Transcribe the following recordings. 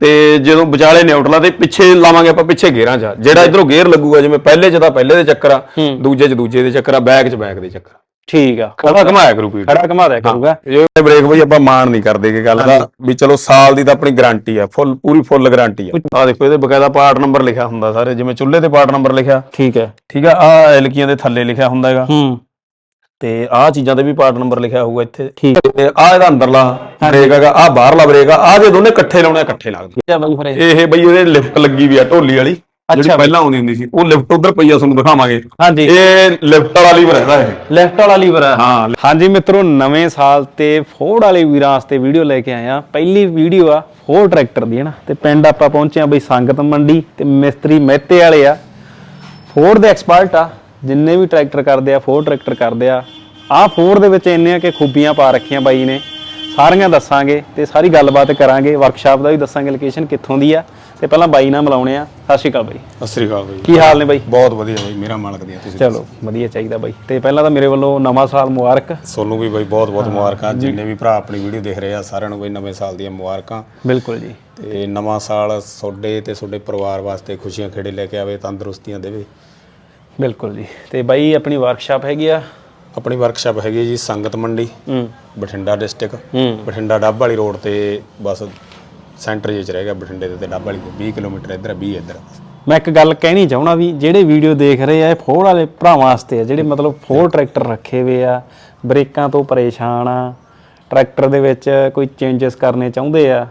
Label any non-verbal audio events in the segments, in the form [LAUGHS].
ਤੇ ਜਦੋਂ ਵਿਚਾਲੇ ਨਿਊਟਰਲ ਤੇ ਪਿੱਛੇ ਲਾਵਾਂਗੇ ਆਪਾਂ ਪਿੱਛੇ ਗੇਅਰਾਂ 'ਚ ਜਿਹੜਾ ਇਧਰੋਂ ਗੇਅਰ ਲੱਗੂਗਾ ਜਿਵੇਂ ਪਹਿਲੇ 'ਚ ਤਾਂ ਪਹਿਲੇ ਦੇ ਚੱਕਰ ਆ। ਦੂਜੇ 'ਚ ਦੂਜੇ ਦੇ ਚੱਕਰ ਆ ਬੈਕ 'ਚ ਬੈਕ ਦੇ ਚੱਕਰ। ਠੀਕ ਆ। ਖੜਾ ਘਮਾਇਆ ਕਰੂ ਪੀੜ ਖੜਾ ਘਮਾ ਦਿਆ ਕਰੂਗਾ। ਇਹ ਬ੍ਰੇਕ ਬਈ ਆਪਾਂ ਮਾਣ ਨਹੀਂ ਕਰਦੇ ਕਿ ਗੱਲ ਦਾ ਵੀ ਚਲੋ ਸਾਲ ਦੀ ਤਾਂ ਆਪਣੀ ਗਾਰੰਟੀ ਆ ਫੁੱਲ ਪੂਰੀ ਫੁੱਲ ਗਾਰੰਟੀ ਆ। ਆ ਦੇਖੋ ਇਹਦੇ ਬਕਾਇਦਾ ਪਾਰਟ ਨੰਬਰ ਲਿਖਿਆ ਹੁੰਦਾ ਸਾਰੇ ਜਿਵੇਂ ਚੁੱਲ੍ਹੇ ਤੇ ਪਾਰਟ ਨੰਬਰ ਲਿਖਿਆ। ਠੀਕ ਹੈ। ਠੀਕ ਆ ਆ ਐਲਕੀਆਂ ਦੇ ਥੱਲੇ ਲਿਖਿਆ ਹੁੰਦਾ ਹੈਗਾ। ਹੂੰ। ਤੇ ਆਹ ਚੀਜ਼ਾਂ ਤੇ ਵੀ ਪਾਰਟ ਨੰਬਰ ਲਿਖਿਆ ਹੋਊਗਾ ਇੱਥੇ। ਠੀਕ। ਤੇ ਆ ਇਹਦਾ ਅੰਦਰਲਾ ਬ੍ਰੇਕ ਹੈਗਾ ਆ ਬਾਹਰਲਾ ਬ੍ਰੇਕ ਆ ਜੇ ਦੋਨੇ ਇਕੱਠੇ ਲਾਉਣੇ ਇਕੱਠੇ ਲੱਗਦੇ ਹੈ ਬਾਈ ਫਿਰ ਇਹ? ਬਈ ਉਹਦੇ ਲਿਫਟ ਲੱਗੀ ਵੀ ਆ ਢੋਲੀ ਵਾਲੀ ਜਿਹੜੀ। ਪਹਿਲਾਂ ਆਉਂਦੀ ਹੁੰਦੀ ਸੀ ਉਹ ਲਿਫਟ ਉਧਰ ਪਈ ਆ ਤੁਹਾਨੂੰ ਦਿਖਾਵਾਂਗੇ। ਹਾਂਜੀ। ਇਹ ਲਿਫਟ ਵਾਲਾ ਲੀਵਰ ਹੈਗਾ ਇਹ। ਲੈਫਟ ਵਾਲਾ ਲੀਵਰ ਆ। ਹਾਂ ਹਾਂਜੀ ਮਿੱਤਰੋ ਨਵੇਂ ਸਾਲ ਤੇ ਫੋਰਡ ਵਾਲੇ ਵੀਰਾਂ ਵਾਸਤੇ ਵੀਡੀਓ ਲੈ ਕੇ ਆਏ ਆ ਪਹਿਲੀ ਵੀਡੀਓ ਆ ਫੋਰਡ ਟਰੈਕਟਰ ਦੀ ਹੈ ਨਾ? ਤੇ ਪਿੰਡ ਆਪਾਂ ਪਹੁੰਚੇ ਆ ਬਈ ਸੰਗਤ ਮੰਡੀ ਤੇ ਮਿਸਤਰੀ ਮਹਿਤੇ ਵਾਲੇ ਆ। ਫੋਰਡ ਦੇ ਐਕਸਪਰਟ ਆ ਜਿੰਨੇ ਵੀ ਟਰੈਕਟਰ ਕਰਦੇ ਆ ਫੋਰਡ ਟਰੈਕਟਰ ਕਰਦੇ ਆ। ਆ ਫੋਰਡ ਦੇ ਵਿੱਚ ਇੰਨੀਆਂ ਕਿ ਖੂਬੀਆਂ ਪਾ ਰੱਖੀਆਂ ਬਾਈ ਨੇ। ਸਾਰੀਆਂ ਦੱਸਾਂਗੇ ਤੇ ਸਾਰੀ ਗੱਲਬਾਤ ਕਰਾਂਗੇ। ਵਰਕਸ਼ਾਪ ਦਾ ਵੀ ਦੱਸਾਂਗੇ ਲੋਕੇਸ਼ਨ ਕਿੱਥੋਂ ਦੀ ਆ। ਤੇ ਪਹਿਲਾਂ ਬਾਈ ਨਾਲ ਮਿਲਾਉਣੇ ਆ। ਸਤਿ ਸ਼੍ਰੀ ਅਕਾਲ ਬਾਈ। ਸਤਿ ਸ੍ਰੀ ਅਕਾਲ ਬਈ। ਕੀ ਹਾਲ ਨੇ ਬਾਈ? ਬਹੁਤ ਵਧੀਆ ਬਈ ਮੇਰਾ ਮਾਲਕ ਦੀਆਂ ਤੁਸੀਂ ਚਲੋ ਵਧੀਆ ਚਾਹੀਦਾ ਬਾਈ। ਤੇ ਪਹਿਲਾਂ ਤਾਂ ਮੇਰੇ ਵੱਲੋਂ ਨਵਾਂ ਸਾਲ ਮੁਬਾਰਕ। ਸੋਨੂੰ ਵੀ ਬਈ ਬਹੁਤ ਬਹੁਤ ਮੁਬਾਰਕਾਂ। ਜਿੰਨੇ ਵੀ ਭਰਾ ਆਪਣੀ ਵੀਡੀਓ ਦੇਖ ਰਹੇ ਆ ਸਾਰਿਆਂ ਨੂੰ ਬਈ ਨਵੇਂ ਸਾਲ ਦੀਆਂ ਮੁਬਾਰਕਾਂ। ਬਿਲਕੁਲ ਜੀ। ਤੇ ਨਵਾਂ ਸਾਲ ਤੁਹਾਡੇ ਤੇ ਤੁਹਾਡੇ ਪਰਿਵਾਰ ਵਾਸਤੇ ਖੁਸ਼ੀਆਂ ਖੇੜੇ ਲੈ ਕੇ ਆਵੇ ਤੰਦਰੁਸਤੀਆਂ ਦੇਵੇ। ਬਿਲਕੁਲ ਜੀ। ਤੇ ਬਾਈ ਆਪਣੀ ਵਰਕਸ਼ਾਪ ਹੈਗੀ ਆ ਆਪਣੀ ਵਰਕਸ਼ਾਪ ਹੈਗੀ ਹੈ ਜੀ ਸੰਗਤ ਮੰਡੀ ਹੂੰ। ਬਠਿੰਡਾ ਡਿਸਟ੍ਰਿਕਟ ਹੂੰ। ਬਠਿੰਡਾ ਡੱਬ ਵਾਲੀ ਰੋਡ ਤੇ ਬਸ ਸੈਂਟਰ ਜਿਹੇ ਚ ਰਹਿ ਗਿਆ ਬਠਿੰਡੇ ਦੇ ਤੇ ਡੱਬ ਵਾਲੀ ਦੇ 20 ਕਿਲੋਮੀਟਰ ਇੱਧਰ 20 ਇੱਧਰ। ਮੈਂ ਇੱਕ ਗੱਲ ਕਹਿਣੀ ਚਾਹਣਾ ਵੀ ਜਿਹੜੇ ਵੀਡੀਓ ਦੇਖ ਰਹੇ ਆ ਇਹ ਫੋਰ ਵਾਲੇ ਭਰਾਵਾਂ ਵਾਸਤੇ ਆ ਜਿਹੜੇ ਮਤਲਬ ਫੋਰ ਟਰੈਕਟਰ ਰੱਖੇ ਹੋਏ ਆ ਬ੍ਰੇਕਾਂ ਤੋਂ ਪਰੇਸ਼ਾਨ ਆ ਟਰੈਕਟਰ ਦੇ ਵਿੱਚ ਕੋਈ ਚੇਂਜਸ ਕਰਨੇ ਚਾਹੁੰਦੇ ਆ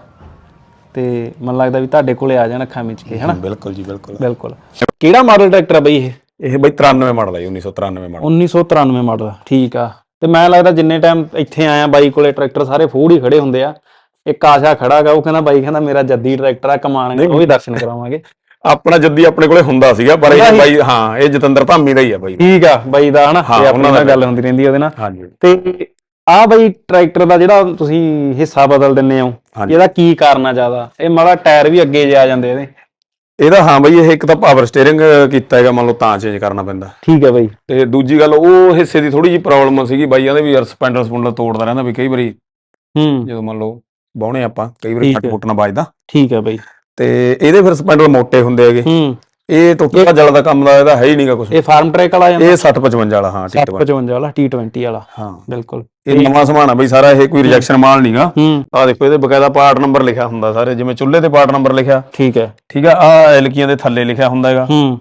ਤੇ ਮੈਨੂੰ ਲੱਗਦਾ ਵੀ ਤੁਹਾਡੇ ਕੋਲੇ ਆ ਜਾਣ ਅੱਖਾਂ ਵਿੱਚ ਕੇ ਹਨਾ? ਬਿਲਕੁਲ ਜੀ ਬਿਲਕੁਲ। ਬਿਲਕੁਲ। ਕਿਹੜਾ ਮਾਡਲ ਟਰੈਕਟਰ ਆ ਬਈ ਇਹ? ਇਹ ਬਈ 93 ਮਾਡਲ ਹੈ 1993 ਮਾਡਲ। 1993 ਮਾਡਲ ਠੀਕ ਆ। ਤੇ ਮੈਂ ਲੱਗਦਾ ਜਿੰਨੇ ਟਾਈਮ ਇੱਥੇ ਆਇਆ ਬਾਈ ਕੋਲੇ ਟਰੈਕਟਰ ਸਾਰੇ ਫੋੜ ਹੀ ਖੜੇ ਹੁੰਦੇ ਆ। ਇੱਕ ਆਸ਼ਾ ਖੜਾਗਾ ਉਹ ਕਹਿੰਦਾ ਬਾਈ ਕਹਿੰਦਾ ਮੇਰਾ ਜੱਦੀ ਟਰੈਕਟਰ ਆ ਕਮਾਣ ਉਹ ਵੀ ਦਰਸ਼ਨ ਕਰਾਵਾਂਗੇ। ਆਪਣਾ ਜੱਦੀ ਆਪਣੇ ਕੋਲੇ ਹੁੰਦਾ ਸੀਗਾ ਪਰ ਇਹ ਬਾਈ ਹਾਂ ਇਹ ਜਤਿੰਦਰ ਧਾਮੀ ਦਾ ਹੀ ਆ ਬਾਈ। ਠੀਕ ਆ ਬਾਈ ਦਾ ਹਨਾ ਹਾਂ, ਤੇ ਆਪਣੀ ਉਹਨਾਂ ਨਾਲ ਦਾ ਗੱਲ ਹੁੰਦੀ ਰਹਿੰਦੀ ਉਹਦੇ ਨਾਲ। ਹਾਂਜੀ। ਤੇ ਆ ਬਾਈ ਟਰੈਕਟਰ ਦਾ ਜਿਹੜਾ ਤੁਸੀਂ ਹਿੱਸਾ ਬਦਲ ਦਿੰਨੇ ਹੋ ਹਾਂਜੀ। ਇਹਦਾ ਕੀ ਕਾਰਨ ਆ ਜ਼ਿਆਦਾ? ਇਹ ਮਾੜਾ ਟਾਇਰ ਵੀ ਅੱਗੇ ਜੇ ਆ ਜਾਂਦੇ ਇਹਦੇ। ਇਹਦਾ ਹਾਂ ਬਈ ਇਹ ਇੱਕ ਤਾਂ ਪਾਵਰ ਸਟੀਅਰਿੰਗ ਕੀਤਾ ਹੈਗਾ ਮੰਨ ਲਓ ਤਾਂ ਚੇਂਜ ਕਰਨਾ ਪੈਂਦਾ। ਠੀਕ ਹੈ ਬਾਈ। ਤੇ ਦੂਜੀ ਗੱਲ ਉਹ ਹਿੱਸੇ ਦੀ ਥੋੜੀ ਜਿਹੀ ਪ੍ਰੋਬਲਮ ਸੀਗੀ ਬਾਈ ਕਹਿੰਦੇ ਵੀ ਯਾਰ ਸਪੈਂਡਰ ਸਪੁੰਡਰ ਤੋੜਦਾ ਰਹਿੰਦਾ ਵੀ ਕਈ ਵਾਰੀ ਹੂੰ। ਜਦੋਂ ਮੰਨ ਲਓ ਬਾਉਣੇ ਆਪਾਂ ਕਈ ਵਾਰੀ ਠੀਕ ਫੱਟ ਹੈ। ਫੁੱਟ ਨਾ ਵੱਜਦਾ। ਠੀਕ ਹੈ ਬਾਈ। ਤੇ ਇਹਦੇ ਫਿਰ ਸਪੈਂਡਰ ਮੋਟੇ ਹੁੰਦੇ ਹੈਗੇ। ਹੂੰ। ਇਹ ਟੁੱਟਾ ਭੱਜਣ ਦਾ ਕੰਮ ਦਾ ਇਹਦਾ ਹੈ ਹੀ ਨਹੀਂਗਾ ਕੁਝ ਇਹ ਫਾਰਮ ਟਰੈਕ ਵਾਲਾ ਜਾਂਦਾ। ਇਹ 60 55 ਵਾਲਾ ਹਾਂ T2 55 ਵਾਲਾ T20 ਵਾਲਾ। ਹਾਂ। ਬਿਲਕੁਲ। ਇਹ ਨਵਾਂ ਸਮਾਨ ਆ ਬਈ ਸਾਰਾ ਇਹ ਕੋਈ ਰਿਜੈਕਸ਼ਨ ਮਾਲ ਨਹੀਂਗਾ ਹੂੰ। ਆ ਦੇਖੋ ਇਹਦੇ ਬਕਾਇਦਾ ਪਾਰਟ ਨੰਬਰ ਲਿਖਿਆ ਹੁੰਦਾ ਸਾਰੇ ਜਿਵੇਂ ਚੁੱਲ੍ਹੇ ਤੇ ਪਾਰਟ ਨੰਬਰ ਲਿਖਿਆ। ਠੀਕ ਹੈ। ਠੀਕ ਆ ਆ ਐਲਕੀਆਂ ਦੇ ਥੱਲੇ ਲਿਖਿਆ ਹੁੰਦਾ ਹੈਗਾ। ਹੂੰ।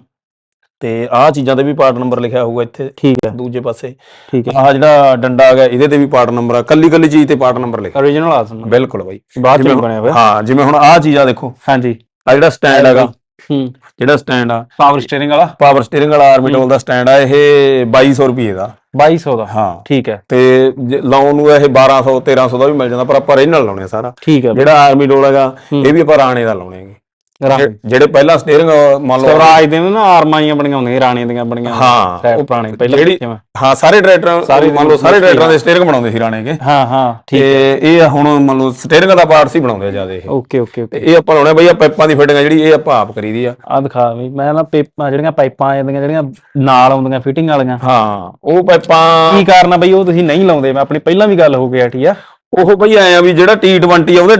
ਤੇ ਆਹ ਚੀਜ਼ਾਂ ਤੇ ਵੀ ਪਾਰਟ ਨੰਬਰ ਲਿਖਿਆ ਹੋਊਗਾ ਇੱਥੇ ਠੀਕ ਹੈ। ਦੂਜੇ ਪਾਸੇ। ਠੀਕ ਹੈ। ਆਹ ਜਿਹੜਾ ਡੰਡਾ ਹੈਗਾ ਇਹਦੇ ਤੇ ਵੀ ਪਾਰਟ ਨੰਬਰ ਆ ਕੱਲੀ ਕੱਲੀ ਚੀਜ਼ ਤੇ ਪਾਰਟ ਨੰਬਰ ਲਿਖਿਆ। Origignal ਆ ਸੁਣਨਾ ਬਿਲਕੁਲ ਬਾਈ। ਬਾਅਦ ਚ ਜਿਵੇਂ ਨਹੀਂ ਬਣਿਆ ਹੋਇਆ। ਹਾਂ ਜਿਵੇਂ ਹੁਣ ਆਹ ਚੀਜ਼ ਆ ਦੇਖੋ। ਹਾਂਜੀ। ਆ ਜਿਹੜਾ ਸਟੈਂਡ ਹੈਗਾ। ਹੂੰ। ਜਿਹੜਾ ਸਟੈਂਡ ਆ। ਪਾਵਰ ਸਟੀਅਰਿੰਗ ਵਾਲਾ? ਪਾਵਰ ਸਟੀਅਰਿੰਗ ਵਾਲਾ ਆਰਬਿਟੋਲ ਦਾ ਸਟੈਂਡ ਆ ਇਹ 2200 ਰੁਪਏ ਦਾ। 2200 ਦਾ? ਹਾਂ। ਠੀਕ ਹੈ। ਤੇ ਲਾਉਣ ਨੂੰ ਇਹ 1200 1300 ਦਾ ਵੀ ਮਿਲ ਜਾਂਦਾ ਪਰ ਆਪਾਂ ਇਹਨਾਂ ਨਾਲ ਲਾਉਣੇ ਆ ਸਾਰਾ। ਠੀਕ ਹੈ। ਜਿਹੜਾ ਆਰਮੀ ਡੋਲ ਹੈਗਾ ਇਹ ਵੀ ਆਪਾਂ ਰਾਣੇ ਦਾ ਲਾਉਣੇ ਹੈਗੇ। ਜਿਹੜੇ ਪਹਿਲਾਂ ਸਟੀਅਰਿੰਗ ਮੰਨ ਲਓ ਸਵਰਾਜ ਦੇ ਨਾ ਆਰਮਾਂ ਹੀ ਬਣੀਆਂ ਹੁੰਦੀਆਂ ਰਾਣੇ ਦੀਆਂ ਬਣੀਆਂ ਹਾਂ, ਉਹ ਪੁਰਾਣੇ ਪਹਿਲਾਂ ਜਿਹੜੀ- ਮੈਂ। ਹਾਂ ਸਾਰੇ ਸਾਰੇ ਮੰਨ ਲਓ ਸਾਰੇ ਟਰੈਕਟਰਾਂ ਦੇ ਸਟੀਅਰਿੰਗ ਬਣਾਉਂਦੇ ਸੀ ਰਾਣੇ ਕੇ। ਹਾਂ ਹਾਂ ਠੀਕ ਤੇ ਇਹ ਹੁਣ ਮੰਨ ਲਓ ਸਟੀਅਰਿੰਗ ਦਾ ਪਾਰਟ ਸੀ ਬਣਾਉਂਦੇ ਜ਼ਿਆਦਾ ਇਹ। ਓਕੇ ਓਕੇ ਤੇ ਓਕੇ। ਇਹ ਆਪਾਂ ਲਾਉਣੇ ਬਈ ਆ ਪਾਈਪਾਂ ਦੀ ਫਿਟਿੰਗ ਜਿਹੜੀ ਇਹ ਆਪਾਂ ਆਪ ਕਰੀਦੀ ਆ। ਆ ਦਿਖਾ ਵੀ ਮੈਂ ਨਾ ਪੇਪਾਂ ਜਿਹੜੀਆਂ ਪਾਈਪਾਂ ਆਉਂਦੀਆਂ ਜਿਹੜੀਆਂ ਨਾਲ ਆਉਂਦੀਆਂ ਫਿਟਿੰਗ ਵਾਲੀਆਂ। ਹਾਂ ਉਹ ਪਾਈਪਾਂ ਕੀ ਕਾਰਨ ਆ ਬਈ ਉਹ ਤੁਸੀਂ ਨਹੀਂ ਲਾਉਂਦੇ? ਮੈਂ ਆਪਣੀ ਪਹਿਲਾਂ ਵੀ ਗੱਲ ਹੋ ਗਈ ਹਟੀ ਆ। ਉਹ ਬਈ ਆਏ ਆ ਵੀ ਜਿਹੜਾ T20 ਆ ਉਹਦੇ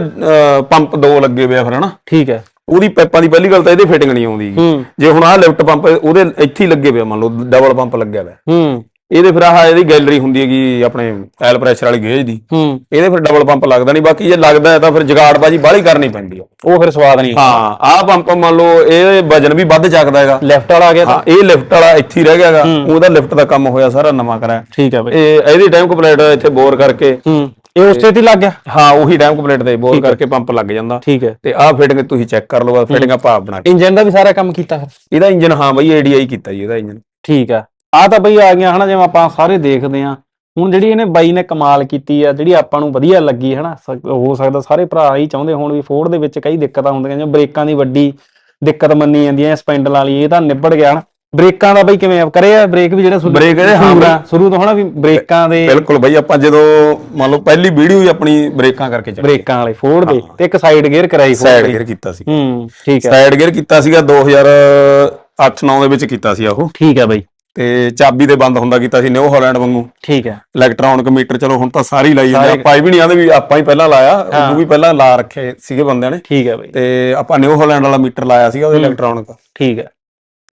ਪੰਪ ਦੋ ਲੱਗੇ ਹੋਏ ਆ ਫਿਰ ਹਨਾ? ਠੀਕ ਹੈ ਉਹਦੀ ਪਾਈਪਾਂ ਦੀ ਪਹਿਲੀ ਗੱਲ ਤਾਂ ਇਹਦੇ ਫਿਟਿੰਗ ਨਹੀਂ ਆਉਂਦੀ। ਹੂੰ। ਜੇ ਹੁਣ ਆਹ ਲਿਫਟ ਪੰਪ ਉਹਦੇ ਇੱਥੇ ਹੀ ਲੱਗੇ ਪਿਆ ਮੰਨ ਲਓ ਡਬਲ ਪੰਪ ਲੱਗਿਆ ਹੋਇਆ ਹੂੰ। ਇਹਦੇ ਫਿਰ ਆਹ ਇਹਦੀ ਗੈਲਰੀ ਹੁੰਦੀ ਹੈਗੀ ਆਪਣੇ ਐਲ ਪ੍ਰੈਸ਼ਰ ਵਾਲੀ ਗੇਜ ਦੀ। ਹੂੰ। ਇਹਦੇ ਫਿਰ ਡਬਲ ਪੰਪ ਲੱਗਦਾ ਨਹੀਂ ਬਾਕੀ ਜੇ ਲੱਗਦਾ ਹੈ ਤਾਂ ਫਿਰ ਜਗਾੜਬਾਜੀ ਬਾਹਲੀ ਕਰਨੀ ਪੈਂਦੀ ਉਹ ਫਿਰ ਸਵਾਦ ਨਹੀਂ ਹਾਂ ਆਹ ਪੰਪ ਮੰਨ ਲਓ ਇਹ ਵਜਨ ਵੀ ਵੱਧ ਚੱਕਦਾ ਹੈਗਾ। ਲੈਫਟ ਵਾਲਾ ਆ ਗਿਆ ਤਾਂ। ਹਾਂ ਇਹ ਲਿਫਟ ਵਾਲਾ ਇੱਥੇ ਹੀ ਰਹਿ ਗਿਆਗਾ ਉਹਦਾ ਲਿਫਟ ਦਾ ਕੰਮ ਹੋਇਆ ਸਾਰਾ ਨਵਾਂ ਕਰਾਇਆ ਠੀਕ ਹੈ ਬਈ। ਇਹ ਇਹਦੀ ਟਾਈਮ ਕੰਪਲੀਟ ਇੱਥੇ ਬੋਰ ਕਰਕੇ। ਹੂੰ। ਇਹ ਉਸ ਤੇ ਲੱਗ ਗਿਆ? ਹਾਂ ਉਹੀ ਟਾਈਮ ਕੰਪਲੀਟ ਤੇ ਬੋਰ ਕਰਕੇ ਪੰਪ ਲੱਗ ਜਾਂਦਾ। ਠੀਕ ਹੈ। ਤੇ ਆਹ ਫਿਟਿੰਗ ਤੁਸੀਂ ਚੈੱਕ ਕਰ ਲਓ ਫਿਟਿੰਗ ਆਪ ਬਣਾ ਕੇ ਇੰਜਨ ਦਾ ਵੀ ਸਾਰਾ ਕੰਮ ਕੀਤਾ ਫਿਰ? ਇਹਦਾ ਇੰਜਨ ਹਾਂ ਬਈ ਏਡੀਆਈ ਕੀਤਾ ਜੀ ਇਹਦਾ ਇੰਜਨ ਠੀਕ ਆ। ਆ ਤਾਂ ਬਈ ਆ ਗਿਆ ਹਨਾ ਜਿਵੇਂ ਆਪਾਂ ਸਾਰੇ ਦੇਖਦੇ ਆ ਹੁਣ ਜਿਹੜੀ ਇਹਨੇ ਬਾਈ ਨੇ ਕਮਾਲ ਕੀਤੀ ਆ ਜਿਹੜੀ ਆਪਾਂ ਨੂੰ ਵਧੀਆ ਲੱਗੀ ਹਨਾ ਹੋ ਸਕਦਾ ਸਾਰੇ ਭਰਾ ਹੀ ਚਾਹੁੰਦੇ ਹੋਣ ਵੀ ਫੋਰਡ ਦੇ ਵਿੱਚ ਕਈ ਦਿੱਕਤਾਂ ਹੁੰਦੀਆਂ ਜਿਵੇਂ ਬ੍ਰੇਕਾਂ ਦੀ ਵੱਡੀ ਦਿੱਕਤ ਮੰਨੀ ਜਾਂਦੀ ਹੈ ਸਪੈਂਡਲ ਵਾਲੀ ਇਹ ਤਾਂ ਨਿਬੜ ਗਿਆ ਹਨਾ। ਬ੍ਰੇਕਾਂ ਦਾ ਬਈ ਕਿਵੇਂ ਆ? ਕਰਿਆ ਬ੍ਰੇਕ ਵੀ ਜਿਹੜਾ ਬ੍ਰੇਕ ਇਹਦੇ ਹਾਂ ਸ਼ੁਰੂ ਆ, ਸ਼ੁਰੂ ਤੋਂ ਹਨਾ ਵੀ ਬ੍ਰੇਕਾਂ ਦੇ ਬਿਲਕੁਲ ਬਈ ਆਪਾਂ ਜਦੋਂ ਮੰਨ ਲਓ ਪਹਿਲੀ ਵੀਡੀਓ ਹੀ ਆਪਣੀ ਬ੍ਰੇਕਾਂ ਕਰਕੇ ਚੱਲੀ ਬ੍ਰੇਕਾਂ ਵਾਲੇ ਫੋਰਡ ਦੇ ਤੇ ਇੱਕ ਸਾਈਡ ਗੇਅਰ ਕਰਾਈ Ford ਸਾਈਡ ਦੀ। ਗੇਅਰ ਕੀਤਾ ਸੀ। ਹੂੰ ਠੀਕ ਹੈ ਸਾਈਡ ਗੇਅਰ ਕੀਤਾ ਸੀਗਾ 2008-9 ਦੇ ਵਿੱਚ ਕੀਤਾ ਸੀ ਉਹ। ਠੀਕ ਹੈ ਬਈ। ਤੇ ਚਾਬੀ ਦੇ ਬੰਦ ਹੁੰਦਾ ਕੀਤਾ ਸੀ ਨਿਊ ਹਾਲੈਂਡ ਵਾਂਗੂ। ਠੀਕ ਹੈ ਇਲੈਕਟ੍ਰੋਨਿਕ ਮੀਟਰ ਚਲੋ ਹੁਣ ਤਾਂ ਸਾਰੇ ਹੀ ਲਾਈ ਜਾਂਦੇ ਸਾਰੇ- ਆਪਾਂ ਇਹ ਵੀ ਨਹੀਂ ਆਂਦੇ ਵੀ ਆਪਾਂ ਹੀ ਪਹਿਲਾਂ ਲਾਇਆ ਉਹ ਵੀ ਪਹਿਲਾਂ ਲਾ ਰੱਖੇ ਸੀਗੇ ਬੰਦਿਆਂ ਨੇ। ਠੀਕ ਹੈ ਬਾਈ। ਤੇ ਆਪਾਂ ਨਿਊ ਹਾਲੈਂਡ ਵਾਲਾ ਮੀਟਰ ਲਾਇਆ ਸੀਗਾ ਉਹਦੇ ਇਲੈਕਟ੍ਰੋਨਿਕ। ਠੀਕ ਹੈ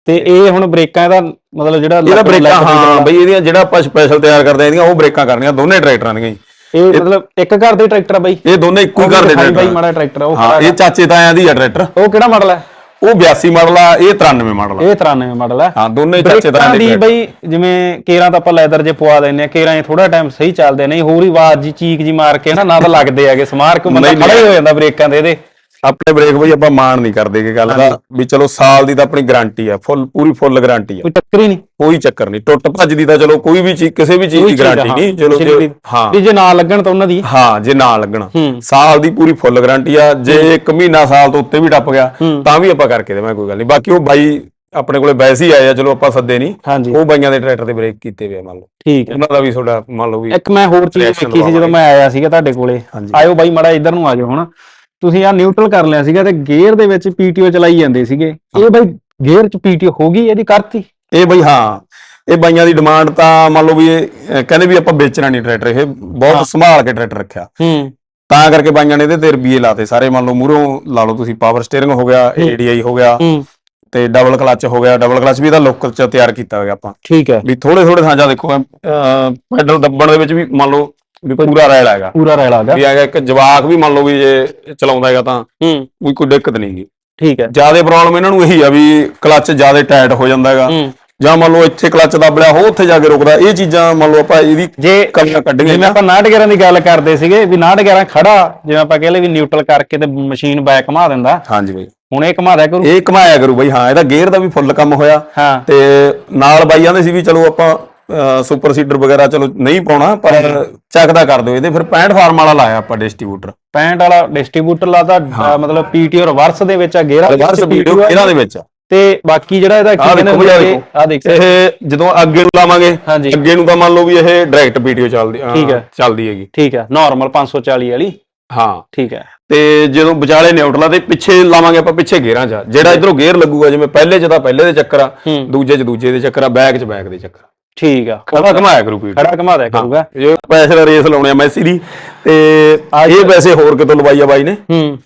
ਤੇ ਇਹ ਹੁਣ ਬ੍ਰੇਕਾਂ ਦਾ ਮਤਲਬ ਜਿਹੜਾ ਇਹਦਾ ਬ੍ਰੇਕਾਂ ਹਾਂ ਬਈ ਇਹਦੀਆਂ ਜਿਹੜਾ ਆਪਾਂ ਸਪੈਸ਼ਲ ਤਿਆਰ ਕਰਦੇ ਆ ਇਹਦੀਆਂ ਉਹ ਬ੍ਰੇਕਾਂ ਕਰਨੀਆਂ ਦੋਨੇ ਟਰੈਕਟਰਾਂ ਦੀਆਂ ਇਹ ਮਤਲਬ ਇੱਕ ਘਰ ਦੇ ਟਰੈਕਟਰ ਆ ਬਾਈ। ਇਹ ਦੋਨੇ ਇੱਕੋ ਹੀ ਘਰ ਦੇ ਬਾਈ ਮਾੜਾ ਟਰੈਕਟਰ ਆ, ਉਹ ਹਾਂ ਇਹ ਚਾਚੇ ਤਾਇਆਂ ਦੀ ਆ ਟਰੈਕਟਰ ਉਹ ਕਿਹੜਾ ਮਾਡਲ ਹੈ ਉਹ 82 ਮਾਡਲ ਆ ਇਹ 93 ਮਾਡਲ ਆ। ਇਹ 93 ਮਾਡਲ ਹੈ ਹਾਂ ਦੋਨੇ ਚਾਚੇ ਤਾਇਆਂ ਦੇ ਦੀ। ਬਈ ਜਿਵੇਂ ਕੇਰਾਂ ਤਾਂ ਆਪਾਂ ਲੈਦਰ ਜੇ ਪਵਾ ਦਿੰਨੇ ਆ ਕੇਰਾਂ ਇਹ ਥੋੜਾ ਟਾਈਮ ਸਹੀ ਚੱਲਦੇ ਨਹੀਂ ਹੋਰ ਹੀ ਆਵਾਜ਼ ਜੀ ਚੀਕ ਜੀ ਮਾਰ ਕੇ ਨਾ ਨਾ ਤਾਂ ਲੱਗਦੇ ਹੈਗੇ ਸਮਾਰ ਕੇ ਬੰਦਾ ਖੜਾ ਹੀ ਹੋ ਜਾਂਦਾ ਬ੍ਰੇਕਾਂ ਦੇ ਇਹਦੇ। ਆਪਣੇ ਬ੍ਰੇਕ ਬਈ ਆਪਾਂ ਮਾਣ ਨਹੀਂ ਕਰਦੇ ਕਿ ਗੱਲ ਦਾ ਵੀ ਚਲੋ ਸਾਲ ਦੀ ਤਾਂ ਆਪਣੀ ਗਾਰੰਟੀ ਆ ਫੁੱਲ ਪੂਰੀ ਫੁੱਲ ਗਾਰੰਟੀ ਆ। ਕੋਈ ਚੱਕਰ ਹੀ ਨਹੀਂ। ਕੋਈ ਚੱਕਰ ਨਹੀਂ ਟੁੱਟ ਭੱਜ ਦੀ ਤਾਂ ਚਲੋ ਕੋਈ ਵੀ ਚੀਜ਼ ਕਿਸੇ ਵੀ ਚੀਜ਼ ਦੀ ਗਾਰੰਟੀ ਨਹੀਂ ਚਲੋ ਜੇ- ਹਾਂ। ਵੀ ਜੇ ਨਾ ਲੱਗਣ ਤਾਂ ਉਹਨਾਂ ਦੀ। ਹਾਂ ਜੇ ਨਾ ਲੱਗਣਾ। ਸਾਲ ਦੀ ਪੂਰੀ ਫੁੱਲ ਗਾਰੰਟੀ ਆ ਜੇ ਇੱਕ ਮਹੀਨਾ ਸਾਲ ਤੋਂ ਉੱਤੇ ਵੀ ਟੱਪ ਗਿਆ ਤਾਂ ਵੀ ਆਪਾਂ ਕਰਕੇ ਦੇਵਾਂ ਕੋਈ ਗੱਲ ਨਹੀਂ। ਬਾਕੀ ਉਹ ਬਾਈ ਆਪਣੇ ਕੋਲੇ ਵੈਸੇ ਹੀ ਆਏ ਆ ਚਲੋ ਆਪਾਂ ਸੱਦੇ ਨਹੀਂ। ਹਾਂਜੀ। ਉਹ ਬਾਈਆਂ ਦੇ ਟਰੈਕਟਰ ਤੇ ਬ੍ਰੇਕ ਕੀਤੇ ਹੋਏ ਆ ਮੰਨ ਲਓ। ਠੀਕ ਹੈ। ਉਹਨਾਂ ਦਾ ਵੀ ਤੁਹਾਡਾ ਮੰਨ ਲਓ ਵੀ ਇੱਕ ਮੈਂ ਹੋਰ ਚੀਜ਼ Reaction ਦੇਖੀ ਸੀ ਜਦੋਂ ਮੈਂ ਆਇਆ ਸੀਗਾ ਤੁਹਾਡੇ ਕੋਲੇ। ਆਇਓ ਬਾਈ ਮੜਾ ਇੱਧਰ ਨੂੰ ਆ ਜਾਓ ਹੁਣ। ਤੁਸੀਂ ਆ ਨਿਊਟਰਲ ਕਰ ਲਿਆ ਸੀਗਾ ਤੇ ਗੇਅਰ ਦੇ ਵਿੱਚ ਪੀਟੀਓ ਚਲਾਈ ਜਾਂਦੇ ਸੀਗੇ। ਇਹ ਬਾਈ ਗੇਅਰ ਚ ਪੀਟੀਓ ਹੋ ਗਈ ਇਹਦੀ ਕਰਤੀ। ਇਹ ਬਈ ਹਾਂ ਇਹ ਬਾਈਆਂ ਦੀ ਡਿਮਾਂਡ ਤਾਂ ਮੰਨ ਲਓ ਵੀ ਇਹ ਅਹ, ਕਹਿੰਦੇ ਵੀ ਆਪਾਂ ਵੇਚਣਾ ਨਹੀਂ ਟਰੈਕਟਰ ਇਹ ਬਹੁਤ ਸੰਭਾਲ ਕੇ ਟਰੈਕਟਰ ਰੱਖਿਆ। ਹੂੰ। ਤਾਂ ਕਰਕੇ ਬਾਈਆਂ ਨੇ ਇਹਦੇ ਤੇ ਰੁਪਈਏ ਲਾਤੇ ਸਾਰੇ ਮੰਨ ਲਓ ਮੂਹਰੋਂ ਲਾ ਲਓ ਤੁਸੀਂ ਪਾਵਰ ਸਟੀਅਰਿੰਗ ਹੋ ਗਿਆ ਏਡੀਆਈ ਹੋ ਗਿਆ ਹੂੰ। ਤੇ ਡਬਲ ਕਲਚ ਹੋ ਗਿਆ ਡਬਲ ਕਲਚ ਵੀ ਇਹਦਾ ਲੋਕਲ ਚ ਤਿਆਰ ਕੀਤਾ ਹੋਇਆ ਆਪਾਂ। ਠੀਕ ਹੈ। ਵੀ ਥੋੜੇ ਥੋੜੇ ਥਾਂ ਜਾ ਦੇਖੋ ਪੈਡਲ ਦੱਬਣ ਦੇ ਵਿੱਚ ਵੀ ਮੰਨ ਲਓ ਵੀ ਪੂਰਾ ਰੈਲ ਹੈਗਾ। ਪੂਰਾ ਰੈਲ ਗਿਆ। ਵੀ ਹੈਗਾ ਇੱਕ ਜਵਾਕ ਵੀ ਮੰਨ ਲਓ ਵੀ ਜੇ ਚਲਾਉਂਦਾ ਹੈਗਾ ਤਾਂ ਹੂੰ। ਕੋਈ ਕੋਈ ਦਿੱਕਤ ਨਹੀਂ ਗੀ ਠੀਕ ਹੈ। ਜ਼ਿਆਦਾ ਪ੍ਰੋਬਲਮ ਇਹਨਾਂ ਨੂੰ ਇਹੀ ਆ ਵੀ ਕਲਚ ਜ਼ਿਆਦਾ ਟਾਈਟ ਹੋ ਜਾਂਦਾ ਹੈਗਾ। ਜਾਂ ਮੰਨ ਲਓ ਇੱਥੇ ਕਲਚ ਦੱਬ ਲਿਆ ਹੋ ਉੱਥੇ ਜਾ ਕੇ ਰੁਕਦਾ। ਇਹ ਚੀਜ਼ਾਂ ਮੰਨ ਲਓ ਆਪਾਂ ਇਹਦੀ ਜੇ ਕਮੀਆਂ ਕੱਢੀਆਂ ਜਿਵੇਂ ਆਪਾਂ 911 ਦੀ ਗੱਲ ਕਰਦੇ ਸੀਗੇ ਵੀ 911 ਖੜਾ ਜਿਵੇਂ ਆਪਾਂ ਕਹਿੰਦੇ ਵੀ ਨਿਊਟਰਲ ਕਰਕੇ ਤੇ ਮਸ਼ੀਨ ਬੈਕ ਘੁਮਾ ਦਿੰਦਾ। ਹਾਂਜੀ ਬਈ। ਹੁਣ ਇਹ ਘੁਮਾ ਦਿਆ ਕਰੂ। ਇਹ ਕਮਾਇਆ ਕਰੂ ਬਈ ਹਾਂ ਇਹਦਾ ਗੇਅਰ ਦਾ ਵੀ ਫੁੱਲ ਕੰਮ ਹੋਇਆ। ਹਾਂ। ਤੇ ਨਾਲ ਬਾਈ ਆਂਦੇ ਸੀ ਵੀ ਚਲੋ ਆਪਾਂ ਸੁਪਰ ਸੀਡਰ ਵਗੈਰਾ ਚਲੋ ਨਹੀਂ ਪਾਉਣਾ ਪਰ ਚੱਕਦਾ ਕਰ ਦਿਓ ਇਹਦੇ ਫਿਰ 65 ਫਾਰਮ ਵਾਲਾ ਲਾਇਆ ਆਪਾਂ ਡਿਸਟ੍ਰੀਬਿਊਟਰ 65 ਵਾਲਾ ਡਿਸਟ੍ਰੀਬਿਊਟਰ ਲਾਦਾ ਅ, ਮਤਲਬ ਪੀਟੀਓ ਰਿਵਰਸ ਦੇ ਵਿੱਚ ਆ ਗੇਅਰ ਰਿਵਰਸ ਵੀਡੀਓ ਇਹਨਾਂ ਦੇ ਵਿੱਚ। ਤੇ ਬਾਕੀ ਜਿਹੜਾ ਇਹਦਾ ਆਹ ਦੇਖੋ। ਆ ਦੇਖ ਇਹ ਜਦੋਂ ਅੱਗੇ ਨੂੰ ਲਾਵਾਂਗੇ। ਅੱਗੇ ਨੂੰ ਤਾਂ ਮੰਨ ਲਓ ਵੀ ਇਹ ਡਾਇਰੈਕਟ ਵੀਡੀਓ ਚੱਲਦੀ। ਚੱਲਦੀ ਹੈਗੀ ਠੀਕ ਹੈ ਨਾਰਮਲ 540 ਵਾਲੀ ਹਾਂ ਠੀਕ ਹੈ ਤੇ ਜਦੋਂ ਵਿਚਾਲੇ ਨਿਊਟਰਲ ਤੇ ਪਿੱਛੇ ਲਾਵਾਂਗੇ ਆਪਾਂ ਪਿੱਛੇ ਗੇਅਰਾਂ 'ਚ ਜਿਹੜਾ ਇਧਰੋਂ ਗੇਅਰ ਲੱਗੂਗਾ ਜਿਵੇਂ ਪਹਿਲੇ 'ਚ ਤਾਂ ਪਹਿਲੇ ਦੇ ਚੱਕਰ ਆ। ਦੂਜੇ 'ਚ ਦੂਜੇ ਦੇ ਚੱਕਰ ਆ ਬੈਕ 'ਚ ਬੈਕ ਦੇ ਚੱਕਰ। ਠੀਕ ਆ। ਖੜਾ ਘਮਾਇਆ ਕਰੂ ਪੀੜ ਖੜਾ ਘੁਮਾ ਦਿਆ ਕਰੂਗਾ। ਜੇ ਪੈਸੇ ਦਾ ਰੇਸ ਲਾਉਣੇ ਆ ਮੈਸੀ ਦੀ ਤੇ ਇਹ ਪੈਸੇ ਹੋਰ ਕਿਤੋਂ ਲਵਾਈ ਆ ਬਾਈ ਨੇ? ਹੂੰ।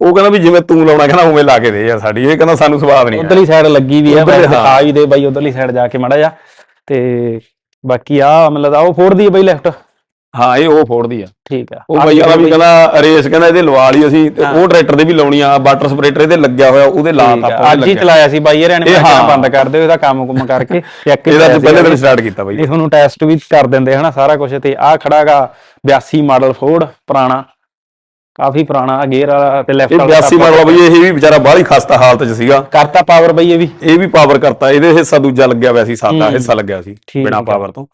ਉਹ ਕਹਿੰਦਾ ਵੀ ਜਿਵੇਂ ਤੂੰ ਲਾਉਣਾ ਕਹਿੰਦਾ ਉਵੇਂ ਲਾ ਕੇ ਦੇ ਯਾਰ ਸਾਡੀ। ਇਹ ਕਹਿੰਦਾ ਸਾਨੂੰ ਸਵਾਦ ਨਹੀਂ ਉਧਰਲੀ ਸਾਈਡ ਲੱਗੀ ਵੀ ਆ। ਦਿਖਾ ਹੀ। ਦੇ ਬਾਈ ਉਧਰਲੀ ਸਾਈਡ ਜਾ ਕੇ ਮੜਾ ਜਾ ਤੇ ਬਾਕੀ ਆ ਮਤਲਬ ਆ ਉਹ ਫੋੜਦੀ ਆ ਬਾਈ ਲੈਫਟ ਹਾਂ ਇਹ ਉਹ ਫੋੜਦੀ ਆ। ਠੀਕ ਆ। ਉਹ ਬਾਈ ਕਹਿੰਦਾ ਵੀ ਕਹਿੰਦਾ ਰੇਸ ਕਹਿੰਦਾ ਇਹਦੇ ਲਵਾ ਲਈ ਅਸੀਂ ਤੇ ਉਹ ਟਰੈਕਟਰ ਦੇ ਵੀ ਲਾਉਣੀ ਆ ਵਾਟਰ ਸਪਰੇਟਰ ਇਹਦੇ ਲੱਗਿਆ ਹੋਇਆ ਉਹਦੇ ਲਾ ਠੀਕ ਤਾ ਆ। ਆਪਾਂ ਅੱਜ ਹੀ ਚਲਾਇਆ ਸੀ ਬਾਈ ਇਹਨੇ ਹਾਂ। ਬੰਦ ਕਰ ਦਿਓ ਇਹਦਾ ਕੰਮ ਕੁਮ ਕਰਕੇ ਚੈੱਕ ਇਹਦਾ ਪਹਿਲੇ ਦਿਨ ਸਟਾਰਟ ਕੀਤਾ ਬਾਈ। ਇਹ ਤੁਹਾਨੂੰ ਟੈਸਟ ਵੀ ਕਰ ਦਿੰਦੇ ਹਨਾ ਸਾਰਾ ਕੁਝ ਤੇ ਆ ਖੜਾਗਾ 82 ਮਾਡਲ ਫੋਰਡ ਪੁਰਾਣਾ। ਕਾਫੀ ਪੁਰਾਣਾ ਗੇਅਰ ਵਾਲਾ ਤੇ ਲੈਫਟ ਇਹ 82 ਮਾਡਲ ਬਈ ਇਹ ਵੀ ਵਿਚਾਰਾ ਬਾਹਲੀ ਖਸਤਾ ਹਾਲਤ 'ਚ ਸੀਗਾ। ਕਰਤਾ ਪਾਵਰ ਬਈ ਇਹ ਵੀ। ਇਹ ਵੀ ਪਾਵਰ ਕਰਤਾ ਇਹਦੇ ਹਿੱਸਾ ਦੂਜਾ ਲੱਗਿਆ ਹੋਇਆ ਸੀ ਸਾਦਾ ਹਿੱਸਾ ਲੱਗਿਆ ਸੀ ਬਿਨਾ। ਪਾਵਰ ਤੋਂ।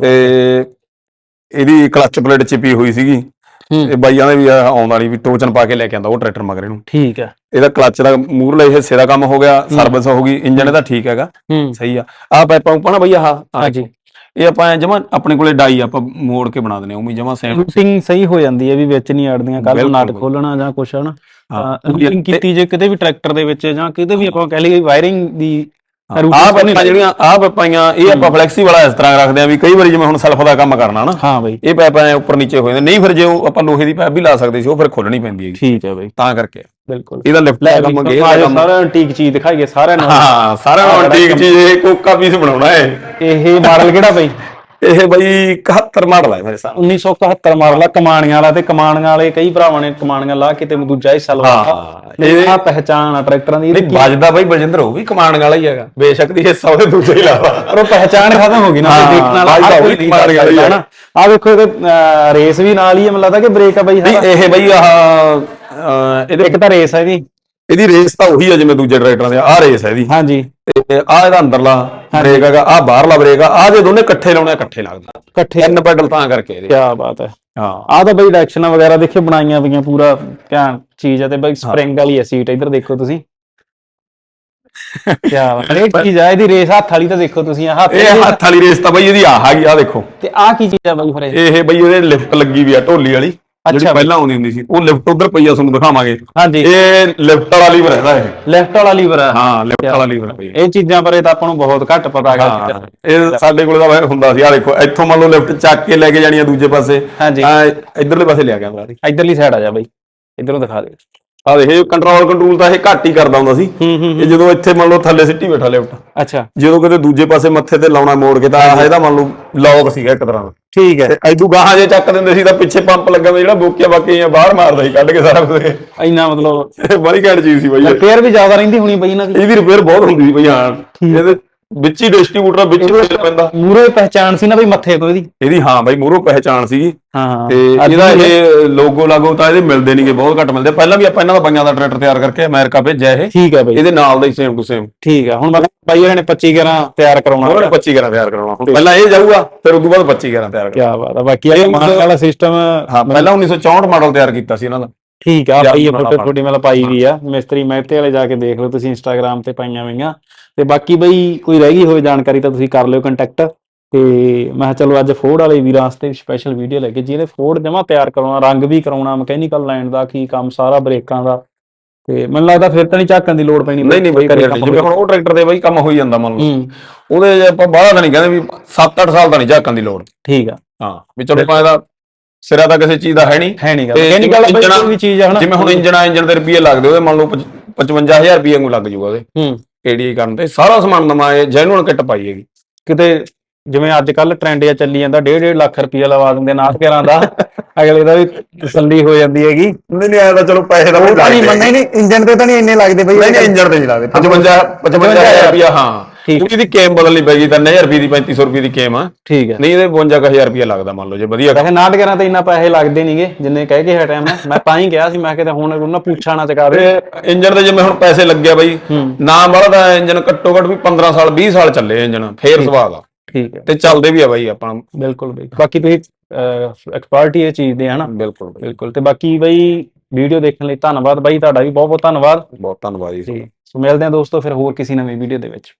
ਤੇ ਇਹਦੀ ਕਲਚ ਪਲੇਟ ਚਿਪੀ ਹੋਈ ਸੀਗੀ। ਇਹ ਬਾਈਆਂ ਦੇ ਵੀ ਆਹ ਆਉਂਦਾ ਨਹੀਂ ਵੀ ਟੋਚਨ ਪਾ ਕੇ ਲੈ ਕੇ ਆਂਦਾ ਉਹ ਟਰੈਕਟਰ ਮਗਰੇ ਨੂੰ ਠੀਕ ਹੈ ਇਹਦਾ ਕਲਚ ਦਾ ਮੂਰਲੇ ਹਿੱਸੇ ਦਾ ਕੰਮ ਹੋ ਗਿਆ ਸਰਵਿਸ ਹੋ ਗਈ ਇੰਜਨ ਇਹਦਾ ਠੀਕ ਹੈਗਾ। ਹੂੰ। ਸਹੀ ਆ। ਆ ਪਾਈਪਾਂ ਉਪਾਂ ਨਾ ਬਈ ਆਹ ਆਹ ਹਾਂਜੀ। ਇਹ ਆਪਾਂ ਜਮਾ ਆਪਣੇ ਕੋਲੇ ਡਾਈ ਆਪਾਂ ਮੋੜ ਕੇ ਬਣਾ ਦਿੰਦੇ ਹਾਂ ਉਵੇਂ ਜਮਾ ਸੇਮ ਰੂਟਿੰਗ ਸਹੀ ਹੋ ਜਾਂਦੀ ਹੈ ਵੀ ਵਿੱਚ ਨਹੀਂ ਅੜਦੀਆਂ ਕੱਲ ਬਿਲਕੁਲ ਨਟ। ਖੋਲਣਾ ਜਾਂ ਕੁਛ ਹਨਾ? ਹਾਂ। ਰੂਟਿੰਗ ਕੀਤੀ ਜੇ ਕਿਤੇ ਵੀ ਟਰੈਕਟਰ ਦੇ ਵਿੱਚ ਜਾਂ ਕਿਤੇ ਵੀ ਆਪਾਂ ਕਹਿ ਲਈਏ ਵਾਇਰਿੰਗ ਦੀ ਆਹ ਪਾਈਪਾਂ ਜਿਹੜੀਆਂ ਆਹ ਪਾਈਪਾਂ ਇਹ ਆਪਾਂ ਫਲੈਕਸੀ ਵਾਲਾ ਇਸ ਤਰ੍ਹਾਂ ਰੱਖਦੇ ਆ ਵੀ ਕਈ ਵਾਰੀ ਜਿਵੇਂ ਹੁਣ ਸੈਲਫ ਦਾ ਕੰਮ ਕਰਨਾ ਨਾ ਹਾਂ ਬਈ। ਇਹ ਪਾਈਪਾਂ ਐਂ ਉੱਪਰ ਨੀਚੇ ਹੋ ਜਾਂਦੇ ਨਹੀਂ ਫਿਰ ਜੇ ਉਹ ਆਪਾਂ ਲੋਹੇ ਦੀ ਪਾਈਪ ਵੀ ਲਾ ਸਕਦੇ ਸੀ ਉਹ ਫਿਰ ਖੋਲਣੀ ਪੈਂਦੀ ਹੈਗੀ। ਠੀਕ ਹੈ ਬਈ। ਤਾਂ ਕਰਕੇ। ਬਿਲਕੁਲ। ਇਹਦਾ ਲਿਫਟ ਦਾ ਕੰਮ ਗੇਅਰ ਦਾ ਕੰਮ ਸਾਰਾ ਐਂਟੀਕ ਚੀਜ਼ ਦਿਖਾਈਏ ਸਾਰਿਆਂ ਨੂੰ। ਹਾਂ ਸਾਰਾ ਆਹ ਹੁਣ ਠੀਕ ਚੀਜ਼ ਇਹ ਕੋਕਾ ਪੀਸ ਬਣਾਉਣਾ ਹੈ ਇਹ ਮਾਡਲ ਕਿਹੜਾ ਬਈ? ਇਹ ਬਈ 71 ਮਾਡਲ ਹੈ ਮੇਰੇ ਸਾਹਮਣੇ 1971 ਮਾਡਲ ਆ ਕਮਾਣੀਆਂ ਵਾਲਾ ਤੇ ਕਮਾਣੀਆਂ ਵਾਲੇ ਕਈ ਭਰਾਵਾਂ ਨੇ ਕਮਾਣੀਆਂ ਲਾ ਕੇ ਤੇ ਦੂਜਾ ਹਿੱਸਾ ਹਾਂ, ਇਹ ਆ ਪਹਿਚਾਣ ਆ ਟਰੈਕਟਰਾਂ ਦੀ ਨਹੀਂ ਵੱਜਦਾ ਬਈ ਬਜਿੰਦਰ ਉਹ ਵੀ ਕਮਾਣ ਵਾਲਾ ਹੀ ਹੈਗਾ। ਬੇਸ਼ੱਕ ਦੀ ਹਿੱਸਾ ਉਹਦੇ ਦੂਜੇ ਹੀ ਲਾਵਾ। ਪਰ ਉਹ ਪਹਿਚਾਣ ਖਤਮ ਹੋ ਗਈ ਨਾ ਹਾਂ, ਦੇਖਣ ਵਾਲਾ ਤਾਂ ਕੋਈ ਨਹੀਂ ਵਾਲੀ ਕਰਦਾ ਨਾ। ਆ ਵੇਖੋ ਇਹਦੇ ਰੇਸ ਵੀ ਨਾਲ ਹੀ ਹੈ ਮੈਨੂੰ ਲੱਗਦਾ ਕਿ ਬ੍ਰੇਕ ਆ ਬਾਈ ਨਹੀਂ ਇਹ ਬਈ ਆਹ ਇਹਦੇ ਇੱਕ ਤਾਂ ਰੇਸ ਹੈ ਇਹਦੀ। ਇਹਦੀ ਰੇਸ ਤਾਂ ਉਹੀ ਆ ਜਿਵੇਂ ਦੂਜੇ ਟਰੈਕਟਰਾਂ ਦੇ ਆਹ ਰੇਸ ਹੈ ਇਹਦੀ। ਹਾਂਜੀ। ਤੇ ਆਹ ਇਹਦਾ ਅੰਦਰਲਾ ਬ੍ਰੇਕ ਹੈਗਾ ਆਹ ਬਾਹਰਲਾ ਬ੍ਰੇਕ ਆ ਆਹ ਜੇ ਦੋਨੇ ਇਕੱਠੇ ਲਾਉਣੇ ਆ, ਇਕੱਠੇ ਲੱਗਦਾ ਇਕੱਠੇ। ਤਿੰਨ ਪੈਡਲ ਤਾਂ ਕਰਕੇ ਇਹਦੇ। ਕੀ ਬਾਤ ਹੈ। ਹਾਂ। ਆਹ ਤਾਂ ਬਈ ਡਾਇਰੈਕਸ਼ਨਾਂ ਵਗੈਰਾ ਦੇਖੇ ਬਣਾਈਆਂ ਪਈਆਂ ਪੂਰਾ ਧਿਆਨ ਚੀਜ਼ ਹੈ ਤੇ ਬਈ ਸਪ੍ਰਿੰਗ ਵਾਲੀ ਹੈ ਸੀਟ ਇੱਧਰ ਦੇਖੋ ਤੁਸੀਂ। [LAUGHS] ਕੀ ਬਾਤ ਹੈ ਇਹ ਚੀਜ਼ ਆ ਇਹਦੀ ਰੇਸ ਹੱਥ ਵਾਲੀ ਤਾਂ ਦੇਖੋ ਤੁਸੀਂ ਆਹ ਹੱਥ ਇਹ ਹੱਥ ਵਾਲੀ ਰੇਸ ਤਾਂ ਬਈ ਇਹਦੀ ਆਹ ਹੈਗੀ ਆ ਦੇਖੋ। ਤੇ ਆਹ ਕੀ ਚੀਜ਼ ਆ ਬਈ ਫਿਰ ਇਹ? ਇਹ ਬਈ ਇਹਦੇ ਲਿਫਟ ਲੱਗੀ ਵੀ ਆ ਢੋਲੀ ਵਾਲੀ। ਜਿਹੜੀ ਪਹਿਲਾਂ ਆਉਂਦੀ ਹੁੰਦੀ ਸੀ ਉਹ ਲਿਫਟ ਉਧਰ ਪਈ ਆ ਤੁਹਾਨੂੰ ਦਿਖਾਵਾਂਗੇ। ਹਾਂਜੀ। ਇਹ ਲਿਫਟ ਵਾਲਾ ਲੀਵਰ ਹੈਗਾ ਇਹ। ਲੈਫਟ ਵਾਲਾ ਲੀਵਰ ਹੈ ਹਾਂ ਲਿਫਟ ਵਾਲਾ ਲੀਵਰ ਪਈ ਇਹ ਚੀਜ਼ਾਂ ਬਾਰੇ ਤਾਂ ਆਪਾਂ ਨੂੰ ਬਹੁਤ ਘੱਟ ਪਤਾ ਹੈਗਾ। ਹਾਂ ਇਹ ਸਾਡੇ ਕੋਲ ਤਾਂ ਹੁੰਦਾ ਸੀ ਆ ਦੇਖੋ ਇੱਥੋਂ ਮੰਨ ਲਓ ਲਿਫਟ ਚੱਕ ਕੇ ਲੈ ਕੇ ਜਾਣੀ ਆ ਦੂਜੇ ਪਾਸੇ। ਹਾਂਜੀ। ਆ ਇਧਰਲੇ ਪਾਸੇ ਲਿਆ ਗਿਆ। ਮੇਰਾ ਇਧਰਲੀ ਸਾਈਡ ਆ ਜਾ ਬਾਈ। ਇਧਰੋਂ ਦਿਖਾ ਦੇ। ਆ ਦੇਖ ਕੰਟਰੋਲ ਕੰਟਰੋਲ ਤਾਂ ਇਹ ਘੱਟ ਹੀ ਕਰਦਾ ਹੁੰਦਾ ਸੀ। ਇਹ ਜਦੋਂ ਇੱਥੇ ਮੰਨ ਲਓ ਥੱਲੇ ਸਿੱਟੀ ਬੈਠਾ ਲਿਫਟ ਅੱਛਾ। ਜਦੋਂ ਕਿਤੇ ਦੂਜੇ ਪਾਸੇ ਮੱਥੇ ਤੇ ਲਾਉਣਾ ਮੋੜ ਕੇ ਤਾਂ ਆਹ ਇਹਦਾ ਮੰਨ ਲਓ ਲੌਕ ਸੀਗਾ ਇੱਕ ਤਰ੍ਹਾਂ ਦਾ। ਠੀਕ ਹੈ। ਤੇ ਐਦੂ ਗਾਹਾਂ ਜੇ ਚੱਕ ਦਿੰਦੇ ਸੀ ਤਾਂ ਪਿੱਛੇ ਪੰਪ ਲੱਗਾ ਜਿਹੜਾ ਬੋਕੀਆਂ ਬਾਕੀਆਂ ਬਾਹਰ ਮਾਰਦਾ ਸੀ ਕੱਢ ਕੇ ਸਾਰਾ ਕੁਝ। ਇੰਨਾ ਮਤਲਬ ਬੜੀ ਘੈਂਟ ਚੀਜ਼ ਸੀ ਬਈ। ਰਿਪੇਅਰ ਵੀ ਜ਼ਿਆਦਾ ਰਹਿੰਦੀ ਹੋਣੀ ਬਈ ਇਹਨਾਂ ਦੀ। ਇਹਦੀ ਰਿਪੇਅਰ ਬਹੁਤ ਹੁੰਦੀ ਸੀ ਬਈ ਹਾਂ। ਇਹਦੇ ਵਿੱਚ ਹੀ ਡਿਸਟ੍ਰੀਬਿਊਟਰ ਵਿੱਚ ਹੀ ਪੈਂਦਾ। ਮੂਰੇ ਪਹਿਚਾਣ ਸੀ ਨਾ ਬਈ ਮੱਥੇ ਤੋਂ ਇਹਦੀ। ਇਹਦੀ ਹਾਂ ਬਈ ਮੂਹਰੋਂ ਪਹਿਚਾਣ ਸੀਗੀ। ਹਾਂ ਤੇ ਇਹਦਾ ਇਹ ਲੋਗੋ ਲਾਗੋ ਤਾਂ ਇਹਦੇ ਮਿਲਦੇ ਨਹੀਂਗੇ ਬਹੁਤ ਘੱਟ ਮਿਲਦੇ। ਪਹਿਲਾਂ ਵੀ ਆਪਾਂ ਇਹਨਾਂ ਦਾ ਬਾਈਆਂ ਦਾ ਟਰੈਕਟਰ ਤਿਆਰ ਕਰਕੇ ਅਮਰੀਕਾ ਭੇਜਿਆ ਇਹ। ਠੀਕ ਹੈ ਬਈ। ਇਹਦੇ ਨਾਲ ਦਾ ਹੀ ਸੇਮ ਟੂ ਸੇਮ ਠੀਕ ਹੈ ਹੁਣ ਬਾਈ ਇਹਨਾਂ ਨੇ 25 ਗਰਾਂ ਤਿਆਰ ਕਰਾਉਣਾ। ਨੇ 25 ਗਰਾਂ ਤਿਆਰ ਕਰਾਉਣਾ। ਹੁਣ ਪਹਿਲਾਂ ਇਹ ਜਾਊਗਾ ਫਿਰ ਉਦੋਂ ਬਾਅਦ 25 ਗਰਾਂ ਤਿਆਰ ਕੀ ਬਾਤ ਹੈ ਬਾਕੀ ਇਹ ਮਾਨ ਵਾਲਾ ਸਿਸਟਮ ਹਾਂ ਪਹਿਲਾਂ 1964 ਮਾਡਲ ਤਿਆਰ ਕੀਤਾ ਸੀ ਇਹਨਾਂ ਦਾ। ਠੀਕ ਆ ਬਈ ਇਹ ਫੋਟੋ। ਤੁਹਾਡੀ ਮਤਲਬ ਪਾਈ ਵੀ ਆ। ਮਿਸਤਰੀ ਮਹਿਤੇ ਵਾਲੇ ਜਾ ਕੇ ਦੇਖ ਲਓ ਤੁਸੀਂ ਇੰਸਟਾਗ੍ਰam ਤੇ ਪਾਈਆਂ ਹੋਈਆਂ। ਤੇ ਬਾਕੀ ਬਈ ਕੋਈ ਰਹਿ ਗਈ ਹੋਵੇ ਜਾਣਕਾਰੀ ਤਾਂ ਤੁਸੀਂ ਕਰ ਲਿਓ ਕੰਟੈਕਟ ਤੇ ਮੈਂ ਚਲੋ ਅੱਜ ਫੋਰਡ ਵਾਲੇ ਵੀਰਾਂ ਵਾਸਤੇ ਸਪੈਸ਼ਲ ਵੀਡੀਓ ਲੈ ਕੇ ਜਿਹਨੇ ਫੋਰਡ ਜਮਾ ਤਿਆਰ ਕਰਾਉਣਾ ਰੰਗ ਵੀ ਕਰਾਉਣਾ ਮਕੈਨੀਕਲ ਲਾਈਨ ਦਾ ਕੀ ਕੰਮ ਸਾਰਾ ਬ੍ਰੇਕਾਂ ਦਾ। ਤੇ ਮੈਨੂੰ ਲੱਗਦਾ ਫਿਰ ਤਾਂ ਨਹੀਂ ਝਾਕਣ ਦੀ ਲੋੜ ਪੈਣੀ। ਨਹੀਂ ਨਹੀਂ ਬਈ ਜਿਵੇਂ ਹੁਣ ਉਹ ਟਰੈਕਟਰ ਦੇ ਬਈ ਕੰਮ ਹੋਈ ਜਾਂਦਾ ਮੰਨ ਲਓ। ਹੂੰ। ਉਹਦੇ ਜੇ ਆਪਾਂ ਬਾਹਲਾ ਤਾਂ ਨਹੀਂ ਕਹਿੰਦੇ ਵੀ 7-8 ਸਾਲ ਤਾਂ ਨਹੀਂ ਝਾਕਣ ਦੀ ਲੋੜ। ਠੀਕ ਆ। ਹਾਂ ਵੀ ਚਲੋ ਆਪਾਂ ਇਹਦਾ ਸਿਰਾ ਤਾਂ ਕਿਸੇ ਚੀਜ਼ ਦਾ ਹੈ ਨਹੀਂ। ਹੈ ਨਹੀਂ ਗੱਲ ਕੋਈ ਵੀ ਚੀਜ਼ ਆ ਹਨਾ। ਜਿਵੇਂ ਹੁਣ ਇੰਜਨ ਆ ਇੰਜਨ ਦੇ ਰੁਪਏ ਲੱਗਦੇ ਉਹਦੇ ਮੰਨ ਲਓ 55000 ਰੁਪਏ ਨੂੰ ਲੱਗ ਜੂਗਾ ਉਹਦੇ। ਹੂੰ। ਏਡੀਆਈ ਕਰਨ ਤੇ ਸਾਰਾ ਸਮਾਨ ਨਵਾਂ ਇਹ ਜੈਨੂਅਲ ਕਿੱਟ ਪਾਈ ਹੈਗੀ। ਕਿਤੇ ਜਿਵੇਂ ਅੱਜ ਕੱਲ ਟ੍ਰੈਂਡ ਜਿਹਾ ਚੱਲੀ ਜਾਂਦਾ 1.5 ਲੱਖ ਰੁਪਇਆ ਲਵਾ ਦਿੰਦੇ ਨਾਟ ਘਰਾਂ ਦਾ ਅਗਲੇ ਦਾ ਵੀ ਤਸੱਲੀ ਹੋ ਜਾਂਦੀ ਹੈਗੀ। ਨਹੀਂ ਨਹੀਂ ਆਇਆ ਤਾਂ ਚਲੋ ਪੈਸੇ ਦਾ ਉਹ ਤਾਂ ਨਹੀਂ ਮੰਨੇ ਨਹੀਂ ਇੰਜਨ ਤੇ ਤਾਂ ਨਹੀਂ ਇੰਨੇ ਲੱਗਦੇ ਬਈ। ਨਹੀਂ ਨਹੀਂ ਇੰਜਨ ਤੇ ਨਹੀਂ ਲੱਗਦੇ। 55 55000 ਰੁਪਏ ਹਾਂ। ਠੀਕ। ਕਿਉਂਕਿ ਇਹਦੀ ਕੇਮ ਬਦਲਣੀ ਪੈਗੀ ਤਾਂ 9000 ਰੁਪਏ ਦੀ 3500 ਰੁਪਏ ਦੀ ਕੇਮ ਆ। ਠੀਕ ਹੈ। ਨਹੀਂ ਇਹਦੇ 55000 ਰੁਪਏ ਲੱਗਦਾ ਮੰਨ ਲਓ ਜੇ ਵਧੀਆ। ਵੈਸੇ ਨਾਟ ਘਰਾਂ ਤੇ ਇੰਨਾ ਪੈਸੇ ਲੱਗਦੇ ਨਹੀਂਗੇ ਜਿੰਨੇ ਕਹਿ ਕੇ ਹਟਿਆ ਮੈਂ। ਮੈਂ ਤਾਂ ਹੀ ਗਿਆ ਸੀ ਮੈਂ ਕਿਤੇ ਹੁਣ ਉਹਨਾਂ ਪੁੱਛਾ ਨਾ ਚਕਾ ਦੇ ਤੇ ਇੰਜਨ ਤੇ ਜਿਵੇਂ ਹੁਣ ਪੈਸੇ ਲੱਗਿਆ ਬਾਈ ਹੂੰ। ਨਾ ਦਾ ਇੰਜਨ ਘੱਟੋ ਘੱਟ ਵੀ 15 ਸਾਲ 20 ਸਾਲ ਚੱਲੇ ਇੰਜਨ ਫੇਰ ਸਵਾਦ ਆ। ਠੀਕ ਹੈ। ਤੇ ਚੱਲਦੇ ਵੀ ਆ ਬਾਈ ਆਪਾਂ। ਬਿਲਕੁਲ ਬਈ। ਬਾਕੀ ਤੁਸੀਂ ਐਕਸਪਰਟੀ ਇਹ ਚੀਜ਼ ਦੇ ਹਨਾ ਬਿਲਕੁਲ ਬਿਲਕੁਲ। ਤੇ ਬਾਕੀ ਬਈ ਵੀਡੀਓ ਦੇਖਣ ਲਈ ਧੰਨਵਾਦ ਬਾਈ ਤੁਹਾਡਾ ਵੀ। ਬਹੁਤ ਬਹੁਤ ਧੰਨਵਾਦ। ਬਹੁਤ ਧੰਨਵਾਦ ਜੀ ਸੋ ਮਿਲਦੇ ਹਾਂ ਦੋਸਤੋ ਫਿਰ ਹੋਰ ਕਿਸੇ ਨਵੀਂ ਵੀਡੀਓ ਦੇ ਵਿੱਚ।